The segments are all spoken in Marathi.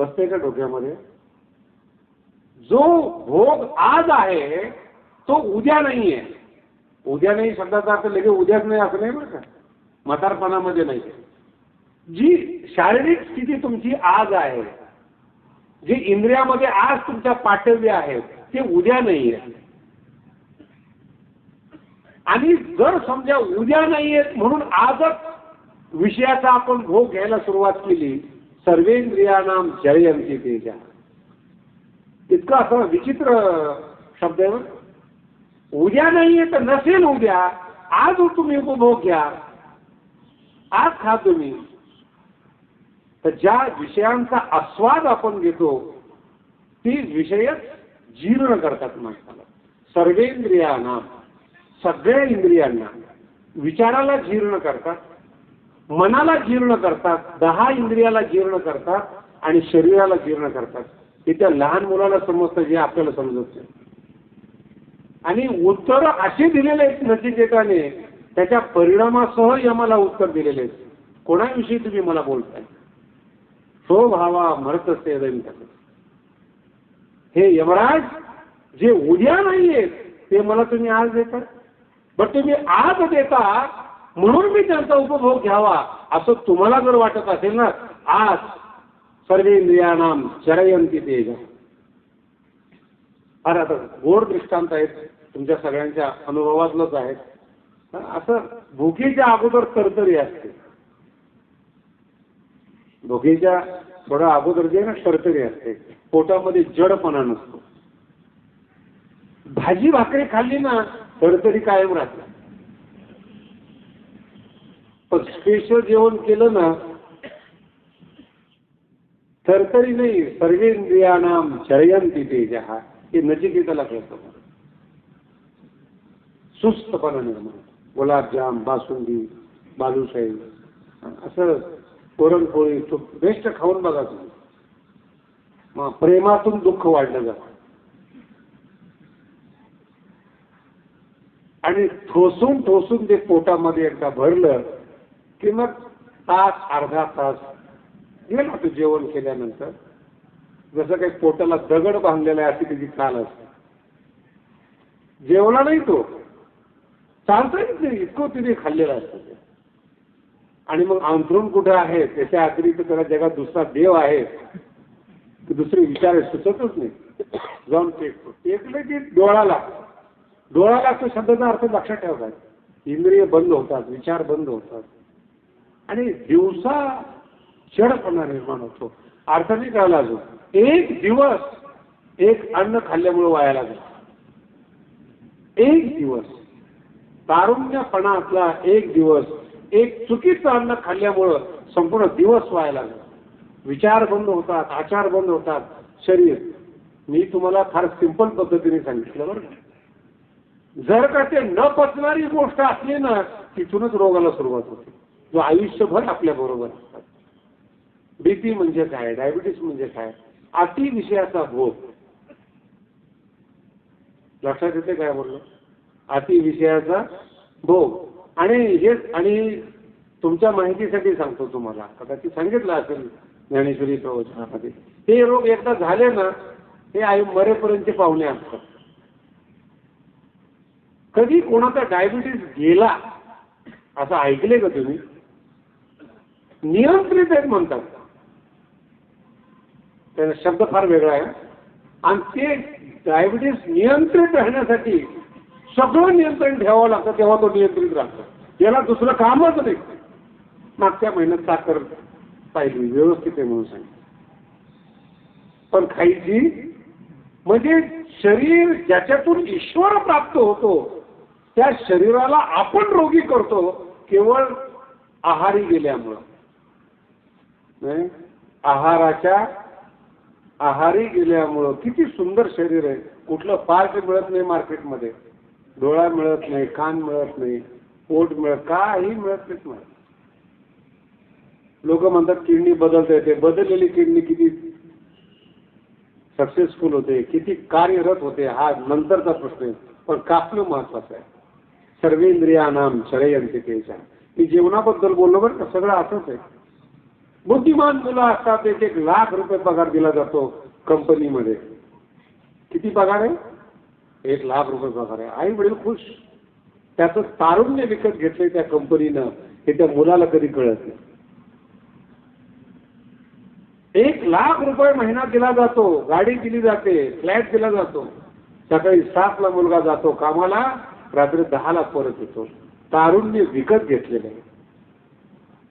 बसते का डोक्यामध्ये? जो भोग आज आहे तो उद्या नाही आहे उद्या नाही शब्दाचा अर्थ लगेच उद्याच नाही असं नाही बरं का? म्हातारपणामध्ये नाही. जी शारीरिक स्थिती तुमची आज आहे जे इंद्रियामध्ये आज तुमच्या पाठव्य आहे ते उद्या नाही आहे आणि जर समजा उद्या नाहीये म्हणून आजच विषयाचा आपण भोग घ्यायला सुरुवात केली सर्वेंद्रियानाम जयंती तेजा। इतकं असं विचित्र शब्द आहे उद्या नाहीये तर नसेल उद्या आज तुम्ही उपभोग घ्या आज खा हो तुम्ही तर ज्या विषयांचा आस्वाद आपण घेतो ती विषयच जीर्ण करतात माणसाला सर्वेंद्रियांना सगळ्या इंद्रियांना विचाराला जीर्ण करतात मनाला जीर्ण करतात दहा इंद्रियाला जीर्ण करतात आणि शरीराला जीर्ण करतात. हे त्या लहान मुलाला समजतं जे आपल्याला समजत नाही. आणि उत्तर असे दिलेले आहेत नचिकेताने त्याच्या परिणामासह यमाला उत्तर दिलेले आहेत. कोणाविषयी तुम्ही मला बोलताय? सो भावा मरत हे यमराज जे उद्या नाहीयेत ते मला तुम्ही आज देता बट तुम्ही आज देता म्हणून मी त्यांचा उपभोग घ्यावा असं तुम्हाला जर वाटत असेल ना आज सर्वेंद्रियानाम चरयंती तेज. अरे आता गोड दृष्टांत आहेत तुमच्या सगळ्यांच्या अनुभवातलंच आहेत. असं भुकेच्या अगोदर तरतरी असते. भुकेच्या थोडं अगोदर जे ना तरतरी असते. पोटामध्ये जडपणा नसतो. भाजी भाकरी खाल्ली ना तरतरी कायम राहते. स्पेशल जेवण केलं ना तरतरी नाही सर्वेंद्रियानाम शरयंती तेजहा हे नचिकेताला कळतं. सुस्तपणा निर्माण गुलाबजाम बासुंदी बालुशाही असं पुरणपोळी तूप बेस्ट खाऊन बघा तुम्ही. मग प्रेमातून दुःख वाढलं जातं. आणि ठोसून ठोसून ते पोटामध्ये एकदा भरलं की मग तास अर्धा तास गेला तो जेवण केल्यानंतर. जसं काही पोटाला दगड बांधलेला आहे अशी त्याची चाल असते. जेवला नाही तो. चालतंय नाही इतकं तिने खाल्लेलं असतं ते. आणि मग अंथरूण कुठं आहे? त्याच्या अतिरिक्त त्याला जगात दुसरा देव आहे. की दुसरे विचार सुचतच नाही. जाऊन टेकतो टेकले की डोळा लागतो डोळा लागतो शब्दाचा अर्थ लक्षात ठेवतात. इंद्रिय बंद होतात विचार बंद होतात. आणि दिवसा जडपणा निर्माण होतो. अर्थ नाही कळला अजून. एक दिवस एक अन्न खाल्ल्यामुळे वाया लागला. एक दिवस. तारुण्यपणातला एक दिवस. एक चुकीचं अन्न खाल्ल्यामुळं संपूर्ण दिवस व्हायला लागला. विचार बंद होतात आचार बंद होतात. शरीर. मी तुम्हाला फार सिंपल पद्धतीने सांगितलं बरं जर का ते न पचणारी गोष्ट असली ना तिथूनच रोगाला सुरुवात होते. जो आयुष्यभर आपल्या बरोबर असतात. बीपी म्हणजे काय? डायबिटीस म्हणजे काय? अति विषयाचा भोग लक्षात येते काय बोललो? अति विषयाचा भोग आणि हे आणि तुमच्या माहितीसाठी सांगतो तुम्हाला. कदाचित सांगितलं असेल ज्ञानेश्वरी प्रवचनामध्ये. हे रोग एकदा झाले ना हे आई मरेपर्यंतचे पाहुणे असतात. कधी कोणाचा डायबिटीस गेला असं ऐकले का तुम्ही? नियंत्रित आहेत म्हणतात. त्याचा शब्द फार वेगळा आहे. आणि ते डायबिटीस नियंत्रित राहण्यासाठी सगळं नियंत्रण ठेवावं लागतं तेव्हा तो नियंत्रित राहतो. याला दुसरं कामच नाही. मागच्या महिन्यात साखर पाहिली व्यवस्थित आहे म्हणून सांगितलं. पण खायची म्हणजे शरीर ज्याच्यातून ईश्वर प्राप्त होतो त्या शरीराला आपण रोगी करतो केवळ आहारी गेल्यामुळं. आहाराच्या आहारी गेल्यामुळं किती सुंदर शरीर आहे. कुठलं पार्ट मिळत नाही मार्केटमध्ये. डोळा मिळत नाही कान मिळत नाही पोट मिळत काही मिळत नाही तुम्हाला लोक म्हणतात किडनी बदलता येते. बदललेली किडनी किती सक्सेसफुल होते किती कार्यरत होते हा नंतरचा प्रश्न आहे. पण कापणं महत्वाचं आहे. सर्वेंद्रियानाम नाम तेच्या मी जीवनाबद्दल बोललो बरं का? सगळं असंच आहे. बुद्धिमान मुलं असतात एक एक लाख रुपये पगार दिला जातो कंपनीमध्ये. किती पगार आहे? एक लाख रुपये पगार आहे. आई वडील खुश. त्याचं तारुण्य विकत घेतलंय त्या कंपनीनं हे त्या मुलाला कधी कळत नाही. एक लाख रुपये महिना दिला जातो गाडी दिली जाते फ्लॅट दिला जातो. सकाळी सातला मुलगा जातो कामाला रात्री दहाला परत येतो. तारुण्य विकत घेतलेलं आहे.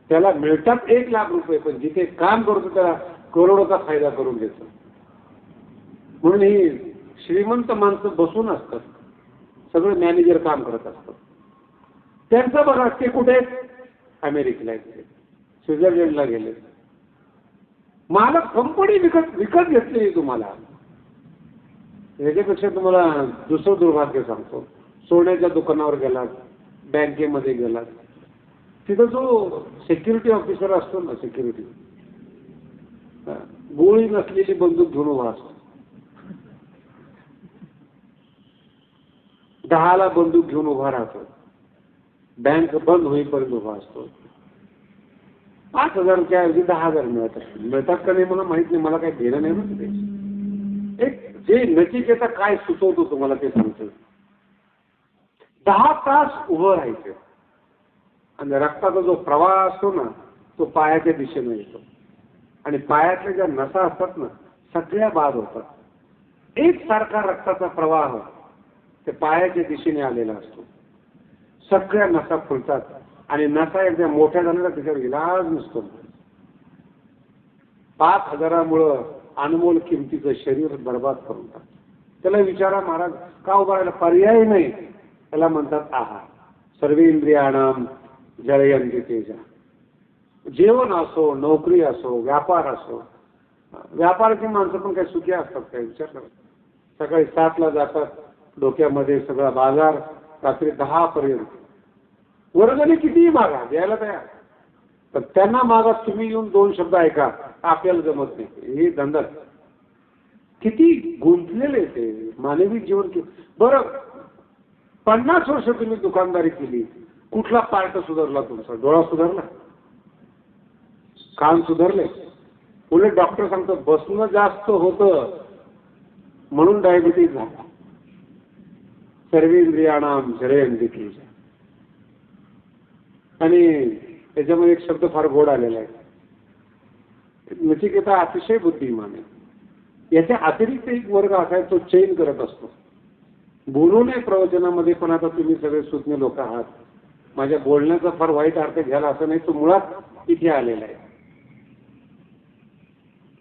त्याला मिळतात एक लाख रुपये पण जिथे काम करतो त्याला करोडोचा फायदा करून घेतो. म्हणून ही श्रीमंत माणसं बसून असतात. सगळे मॅनेजर काम करत असतात. त्यांचं बघा ते कुठे? अमेरिकेला गेले. स्वित्झर्लंडला गेले. मालक कंपनी विकत विकत घेतली तुम्हाला. याच्यापेक्षा तुम्हाला दुसरं दुर्भाग्य सांगतो. सोन्याच्या दुकानावर गेलात बँकेमध्ये गेलात. तिथं जो सेक्युरिटी ऑफिसर असतो ना सेक्युरिटी गोळी नसलेली बंदूक घेऊन उभा असतो. दहाला बंदूक घेऊन उभा राहतो. बँक बंद होईपर्यंत उभा असतो. पाच हजारच्या ऐवजी दहा हजार मिळत असतील. मिळतात का नाही मला माहीत नाही. मला काही घेणं नाही ना तिथे. एक जे नचिकेता काय सुचवतो तुम्हाला ते सांगतो. दहा तास उभं राहायचं. आणि रक्ताचा जो प्रवाह असतो ना तो पायाच्या दिशेने येतो. आणि पायातल्या ज्या नसा असतात ना सगळ्या बाद होतात. एक सारखा रक्ताचा प्रवाह ते पायाच्या दिशेने आलेला असतो. सगळ्या नसा फुलतात. आणि नसा एकदा मोठ्या झालेला त्याच्यावर इलाज नसतो. पाच हजारामुळं अनमोल किमतीचं शरीर बर्बाद करून टाकतो. त्याला विचारा महाराज का उभारायला पर्याय नाही? त्याला म्हणतात आहार. सर्वेंद्रियाणाम जळयंती तेजा जेवण असो नोकरी असो व्यापार असो व्यापाराची माणसं पण काही सुखी असतात काही विचार करा. सकाळी सातला जातात डोक्यामध्ये सगळा बाजार रात्री दहा पर्यंत वर्गणी कितीही मागा द्यायला तयार. पण त्यांना मागा तुम्ही येऊन दोन शब्द ऐका आपल्याला जमत नाही. हे धंदा. किती गुंतलेले ते मानवी जीवन किती बरं पन्नास वर्ष तुम्ही दुकानदारी केली. कुठला पार्ट सुधारला तुमचा? डोळा सुधारला? कान सुधारले? उलट डॉक्टर सांगतो बसणं जास्त होतं म्हणून डायबिटीज झाला. सर्वेंद्रियाणाम जरेन आणि त्याच्यामध्ये एक शब्द फार गोड आलेला आहे. नचिकेता अतिशय बुद्धिमान आहे. याच्या अतिरिक्त एक वर्ग असा आहे तो चेन करत असतो. बोलू नये प्रवचनामध्ये पण आता तुम्ही सगळे सुज्ञ लोक आहात. माझ्या बोलण्याचा फार वाईट अर्थ झाला असं नाही तो मुळात इथे आलेला आहे.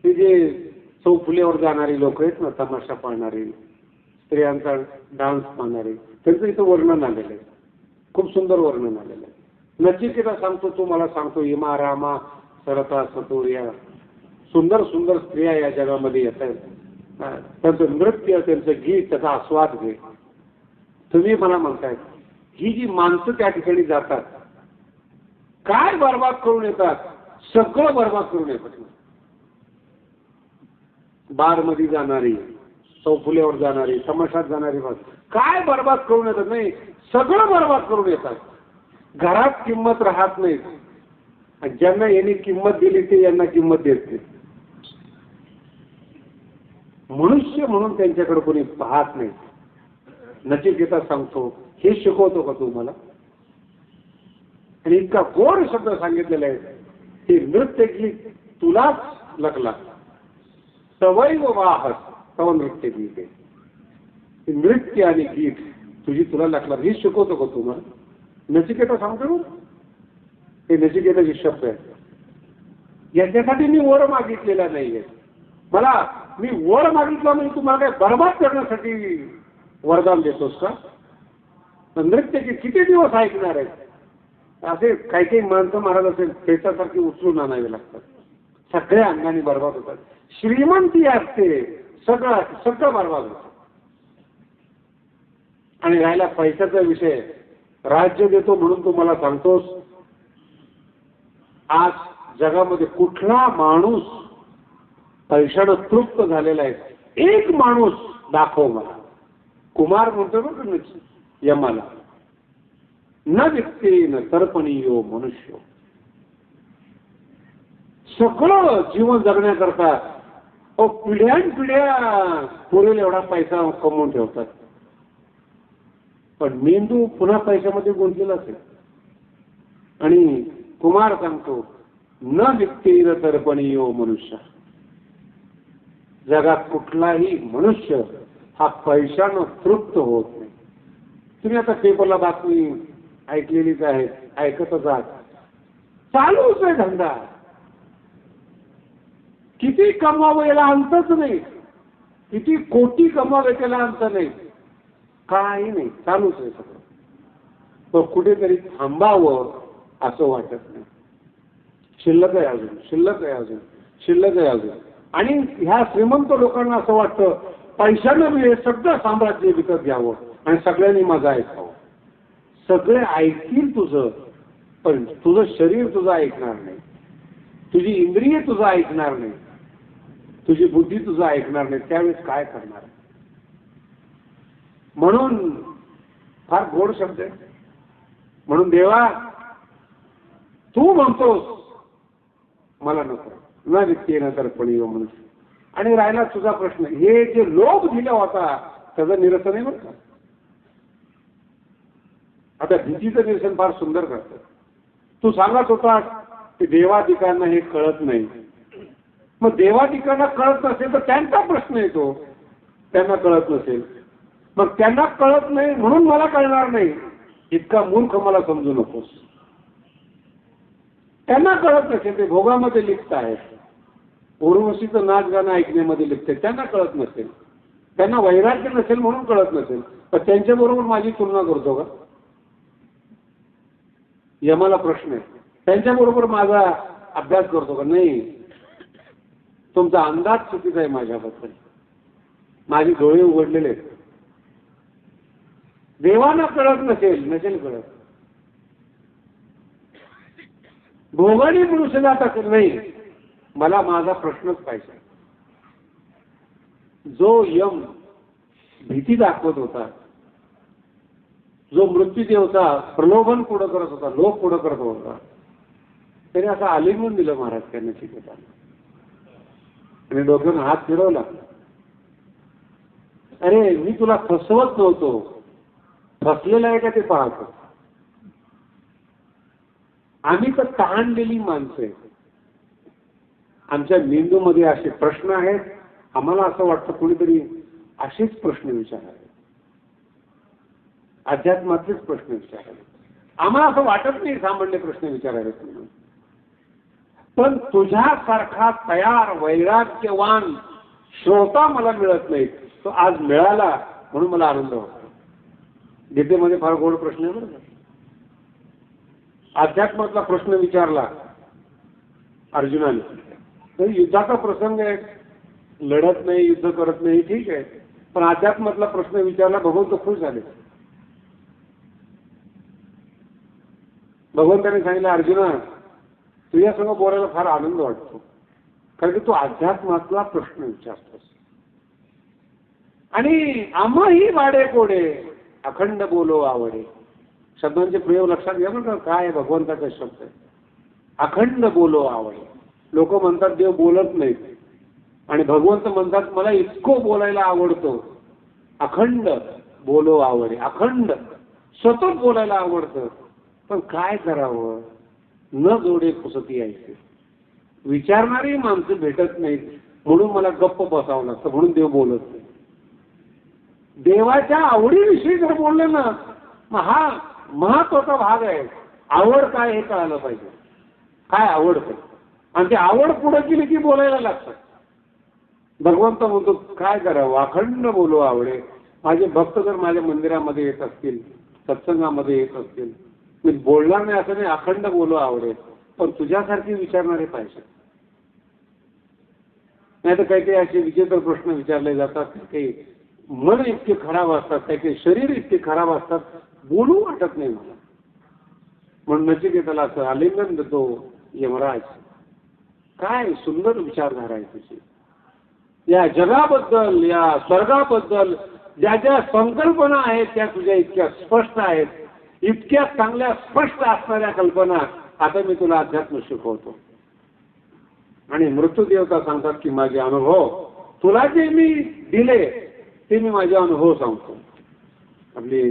ते जे चौफुल्यावर जाणारी लोक आहेत ना तमाशा पाहणारी स्त्रियांचा डान्स पाहणारे त्यांचं इथं वर्णन आलेलं आहे. खूप सुंदर वर्णन आलेलं आहे. नचिकेता सांगतो तो मला सांगतो इमा रामा सरता सतोर्या. सुंदर सुंदर स्त्रिया या जगामध्ये येत आहेत. त्यांचं नृत्य त्यांचं गीत त्याचा आस्वाद घे. तुम्ही मला म्हणतायत ही जी माणसं त्या ठिकाणी जातात काय बर्बाद करून येतात? सगळं बर्बाद करून येतात. बारमध्ये जाणारी चौफुल्यावर जाणारी तमाशात जाणारी माणसं. काय बर्बाद करून येतात? नाही सगळं बर्बाद करून येतात. घरात किंमत राहत नाही. आणि ज्यांना यांनी किंमत दिली ते यांना किंमत देत नाही. मनुष्य म्हणून त्यांच्याकडे कोणी पाहत नाही. नचिकेता सांगतो हे शिकवतो का तू मला आणि इतका गोड शब्द सांगितलेला आहे. की नृत्य गीत तुलाच लगला. सवैव वाहस तव नृत्य गीत. आहे नृत्य आणि गीत तुझी तुला लागला हे शिकवतो का तू मला नचिकेता सांगतो हे नचिकेताचे शब्द आहे याच्यासाठी मी वर मागितलेला नाहीये. मला मी वर मागितला म्हणजे तुम्हाला काय बर्बाद करण्यासाठी वरदान देतोस का? नृत्याचे किती दिवस ऐकणार आहेत? असे काही काही माणसं महाराज असेल त्याच्यासारखे उचलून आणावे लागतात. सगळ्या अंगाने बर्बाद होतात. श्रीमंती असते सगळं सगळं बर्बाद होत. आणि राहिला पैशाचा विषय. राज्य देतो म्हणून तू मला सांगतोस. आज जगामध्ये कुठला माणूस पैशानं तृप्त झालेला आहे? एक माणूस दाखव मला. कुमार म्हणतो ना यमाला. न व्यक्ती न तर्पणीयो मनुष्य. सगळं जीवन जगण्याकरता अहो पिढ्यान पिढ्या पुरेल एवढा पैसा कमवून ठेवतात. पण मेंदू पुन्हा पैशामध्ये गुंतलेला असेल. आणि कुमार सांगतो न विकतेन तर्पणी यो मनुष्य. जगात कुठलाही मनुष्य हा पैशानं तृप्त होत तुम्ही आता पेपरला बातमी ऐकलेलीच आहे ऐकतच आहात. चालूच आहे धंदा. किती कमवावं याला अंतच नाही. किती कोटी कमवावे त्याला अंत नाही. काही नाही चालूच आहे सगळं. पण कुठेतरी थांबावं असं वाटत नाही. शिल्लक आहे अजून शिल्लक आहे अजून शिल्लक आहे अजून. आणि ह्या श्रीमंत लोकांना असं वाटतं पैशानं मी हे सगळं साम्राज्य विकत घ्यावं. आणि सगळ्यांनी माझं ऐकावं. सगळे ऐकतील तुझं पण तुझं शरीर तुझं ऐकणार नाही. तुझी इंद्रिय तुझं ऐकणार नाही. तुझी बुद्धी तुझं ऐकणार नाही. त्यावेळेस काय करणार? म्हणून फार गोड शब्द आहे. म्हणून देवा तू म्हणतोस मला नको. न वित्तीय नंतर पण येऊ म्हणून आणि राहिला तुझा प्रश्न. हे जे लोभ दिला होता त्याचं निरसन आहे बरं का? आता भीतीचं निरसन फार सुंदर करतं तू सांगत होता की देवाधिकांना हे कळत नाही. मग देवाधिकांना कळत नसेल तर त्यांचा प्रश्न येतो. त्यांना कळत नसेल. मग त्यांना कळत नाही म्हणून मला कळणार नाही. इतका मूर्ख मला समजू नकोस. त्यांना कळत नसेल ते भोगामध्ये लिप्त आहेत. उर्वशीचं नाच गाणं ऐकण्यामध्ये लिप्त आहेत. त्यांना कळत नसेल. त्यांना वैराग्य नसेल म्हणून कळत नसेल. पण त्यांच्याबरोबर माझी तुलना करतो का? यमाला प्रश्न आहे. त्यांच्याबरोबर माझा अभ्यास करतो का? नाही. तुमचा अंदाज चुकीचा आहे माझ्याबद्दल. माझे डोळे उघडलेले आहेत. देवाना कळत नसेल नसेल कळत. भोगाने मनुष्याला आता असेल नाही. मला माझा प्रश्नच पाहिजे. जो यम भीती दाखवत होता जो मृत्यूदेव होता प्रलोभन पुढं करत होता लोक पुढं करत होता त्याने असं आलिंगून दिलं महाराज त्यांना शिकवताना आणि डोक्यानं हात फिरवला अरे मी तुला फसवत नव्हतो. फसलेला आहे का ते पाहतो? आम्ही तर तहानलेली माणसं आहे आमच्या मेंदूमध्ये असे प्रश्न आहेत. आम्हाला असं वाटतं कोणीतरी असेच प्रश्न विचारावे. अध्यात्मातलेच प्रश्न विचारावे आम्हाला असं वाटत नाही सामान्य प्रश्न विचारावेत म्हणून पण तुझ्यासारखा तयार वैराग्यवान श्रोता मला मिळत नाही तो आज मिळाला म्हणून मला आनंद होतो. गीतेमध्ये फार गोड प्रश्न आहे बरं अध्यात्मातला प्रश्न विचारला अर्जुनाने. तर युद्धाचा प्रसंग आहे. लढत नाही युद्ध करत नाही ठीक आहे. पण अध्यात्मातला प्रश्न विचारला भगवंत खुश झाले. भगवंताने सांगितलं अर्जुना तुझ्यासमोर बोलायला फार आनंद वाटतो. कारण की तू अध्यात्मातला प्रश्न विचारतोस. आणि आम्हाही वाडे कोडे अखंड बोलो आवडे. शब्दांचे प्रयोग लक्षात घ्या बरं का काय भगवंताचा शब्द? आहे अखंड बोलो आवडे. लोक म्हणतात देव बोलत नाहीत. आणि भगवंत म्हणतात मला इतकं बोलायला आवडतो. अखंड बोलो आवडे. अखंड सतत बोलायला आवडतं. पण काय करावं? न जोडे पुसती यायचे. विचारणारी माणसं भेटत नाहीत. म्हणून मला गप्प बसावं लागतं म्हणून देव बोलत नाही. देवाच्या आवडीविषयी जर बोलले ना मग हा महत्त्वाचा भाग आहे. आवड काय हे कळालं पाहिजे. काय आवडतं आणि ती आवड पुढे गेली की बोलायला लागतं. भगवंत म्हणतो काय करावं? अखंड बोलू आवडे. माझे भक्त जर माझ्या मंदिरामध्ये येत असतील सत्संगामध्ये येत असतील मी बोलणार नाही असं नाही अखंड बोलू आवडेल पण तुझ्यासारखी विचारणारे पाहिजे. नाही तर काही काही असे विचित्र प्रश्न विचारले जातात काही मन इतके खराब असतात काही काही शरीर इतके खराब असतात बोलू वाटत नाही मला. म्हणून नचिकेताला असं आलिंगन देतो यमराज काय सुंदर विचारधारा आहे तुझी. या जगाबद्दल या स्वर्गाबद्दल ज्या ज्या संकल्पना आहेत त्या तुझ्या इतक्या स्पष्ट आहेत. इतक्या चांगल्या स्पष्ट असणाऱ्या कल्पना आता मी तुला अध्यात्म शिकवतो. आणि मृत्यूदेवता सांगतात की माझे अनुभव तुला जे मी दिले ते मी माझे अनुभव सांगतो. आपली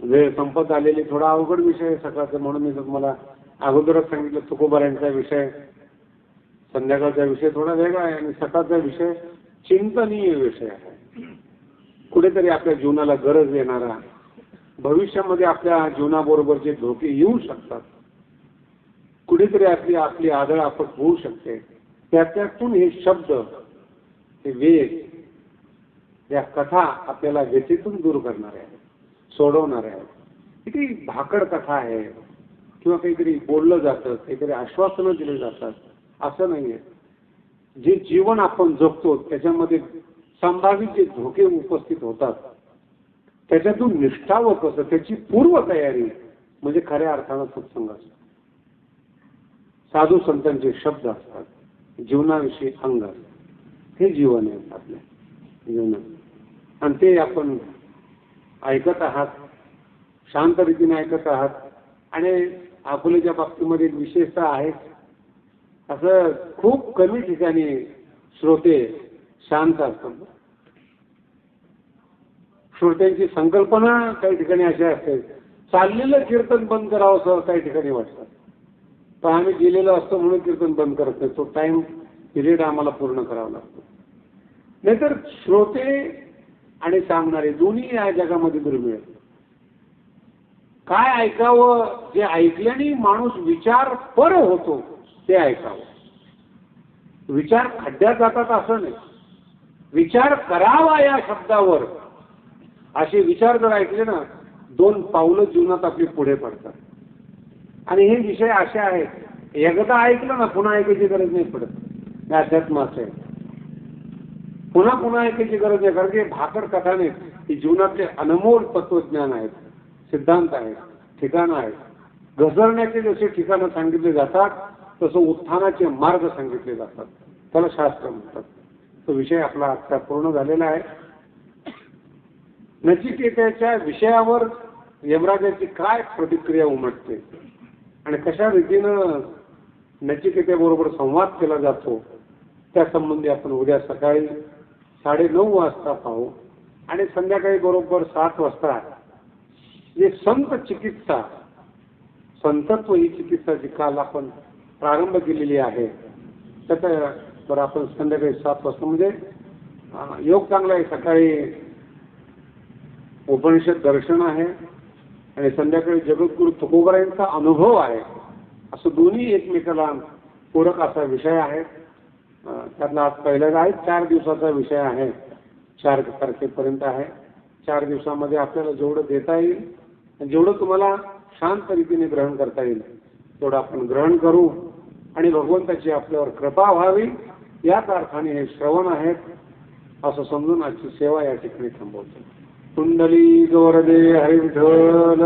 वेळ संपत आलेली थोडा अवघड विषय सकाळचा म्हणून मी तुम्हाला अगोदरच सांगितलं तुकोबाऱ्यांचा विषय संध्याकाळचा विषय थोडा वेगळा आहे आणि सकाळचा विषय चिंतनीय विषय आहे. कुठेतरी आपल्या जीवनाला गरज येणारा भविष्यामध्ये आपल्या जीवनाबरोबर जे धोके येऊ शकतात कुठेतरी आपली आपली आदळ आपट होऊ शकते. त्या त्यातून हे शब्द हे वेग या कथा आपल्याला व्यथेतून दूर करणार आहेत सोडवणार आहेत. किती भाकड कथा आहे किंवा काहीतरी बोललं जातं काहीतरी आश्वासनं दिले जातात असं नाहीये. जे जीवन आपण जगतो त्याच्यामध्ये संभावित जे धोके उपस्थित होतात त्याच्यातून निष्ठावं कसं त्याची पूर्वतयारी म्हणजे खऱ्या अर्थानं सत्संग असतो. साधू संतांचे शब्द असतात जीवनाविषयी अंग असतात. हे जीवन आहे आपल्या जीवनात. आणि ते आपण ऐकत आहात शांत रीतीने ऐकत आहात आणि अकोलेच्या बाबतीमध्ये एक विशेषता आहे. असं खूप कमी ठिकाणी श्रोते शांत असतात. श्रोत्यांची संकल्पना काही ठिकाणी अशी असते. चाललेलं कीर्तन बंद करावं असं काही ठिकाणी वाटतं. पण आम्ही गेलेलो असतो म्हणून कीर्तन बंद करत नाही. तो टाइम पिरियड आम्हाला पूर्ण करावा लागतो. नाहीतर श्रोते आणि सांगणारे दोन्ही या जगामध्ये दुर्मिळ काय ऐकावं जे ऐकल्याने माणूस विचार पर होतो ते ऐकावं. विचार खड्ड्यात जातात असं नाही. विचार करावा या शब्दावर असे विचार जर ऐकले ना दोन पावलं जीवनात आपली पुढे पडतात. आणि हे विषय असे आहेत एकदा ऐकलं ना पुन्हा ऐकायची गरज नाही पडत. हे पुन्हा पुन्हा ऐकायची गरज नाही कारण की भाकर कथा नाही ही जीवनातले अनमोल तत्वज्ञान आहेत सिद्धांत आहेत ठिकाणं आहेत. घसरण्याचे जसे ठिकाणं सांगितले जातात तसं उत्थानाचे मार्ग सांगितले जातात. त्याला शास्त्र म्हणतात. तो विषय आपला आत्ता पूर्ण झालेला आहे. नचिकेताच्या विषयावर यमराजाची काय प्रतिक्रिया उमटते? आणि कशा रीतीनं नचिकेतेबरोबर संवाद केला जातो? त्या संबंधी आपण उद्या सकाळी साडे नऊ वाजता पाहू. आणि संध्याकाळी बरोबर सात वाजता जे संत चिकित्सा संतत्व ही चिकित्सा जी काल आपण प्रारंभ केलेली आहे. त्याच्यावर आपण संध्याकाळी सात वाजता म्हणजे योग चांगला आहे सकाळी उपनिषद दर्शन आहे आणि संध्याकाळी जगद्गुरु तुकोबरायांचा अनुभव आहे. असं दोन्ही एकमेकाला पूरक असा विषय आहे. त्यांना त्यातला आज पहिल्यांदा आहे. चार दिवसाचा विषय आहे. चार तारखेपर्यंत आहे. चार दिवसामध्ये आपल्याला जेवढं देता येईल जेवढं तुम्हाला शांत रीतीने ग्रहण करता येईल तेवढं आपण ग्रहण करू आणि भगवंताची आपल्यावर कृपा व्हावी. याच अर्थाने हे श्रवण आहेत असं समजून आजची सेवा या ठिकाणी थांबवतो. कुंडली गौरदे हरिविठ्ठल